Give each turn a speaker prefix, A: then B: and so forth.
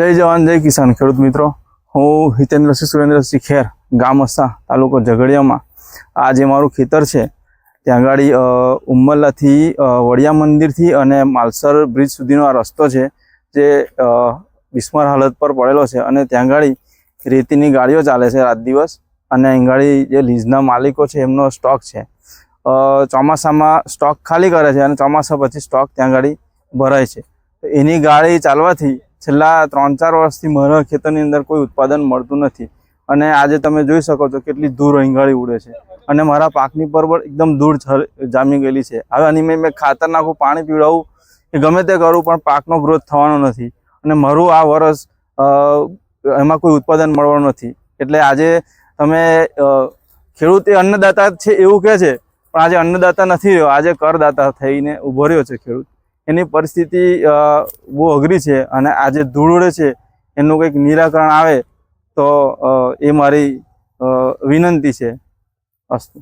A: જય જવાન, જય કિસાન. ખેડૂત મિત્રો, હું હિતેન્દ્રસિંહ સુરેન્દ્રસિંહ ખેર, ગામ તાલુકો ઝઘડિયામાં. આ જે મારું ખેતર છે, ત્યાં આગળ ઉમ્મલાથી વડિયા મંદિરથી અને માલસર બ્રિજ સુધીનો આ રસ્તો છે, જે બિસ્માર હાલત પર પડેલો છે અને ત્યાં આગળ રેતીની ગાડીઓ ચાલે છે રાત દિવસ અને અહીં જે લીઝના માલિકો છે, એમનો સ્ટોક છે. ચોમાસામાં સ્ટોક ખાલી કરે છે અને ચોમાસા પછી સ્ટોક ત્યાં આગળ ભરાય છે. એની ગાડી ચાલવાથી છેલ્લા ત્રણ ચાર વર્ષથી મારા ખેતરની અંદર કોઈ ઉત્પાદન મળતું નથી. અને આજે તમે જોઈ શકો છો કેટલી ધૂર અહીંગાળી ઉડે છે. અને મારા પાકની પરવળ એકદમ દૂર જામી ગયેલી છે. હવે આની મેં ખાતર નાખું, પાણી પીવડાવું, કે ગમે તે કરું, પણ પાકનો ગ્રોથ થવાનો નથી. અને મારું આ વર્ષ એમાં કોઈ ઉત્પાદન મળવાનું નથી. એટલે આજે તમે ખેડૂત એ અન્નદાતા છે એવું કહે છે, પણ આજે અન્નદાતા નથી રહ્યો. આજે કરદાતા થઈને ઊભો રહ્યો છે ખેડૂત. એની પરિસ્થિતિ બહુ અઘરી છે અને આ જે ધૂળ છે, એનું કંઈક નિરાકરણ આવે તો એ મારી વિનંતી છે. અસ્તુ.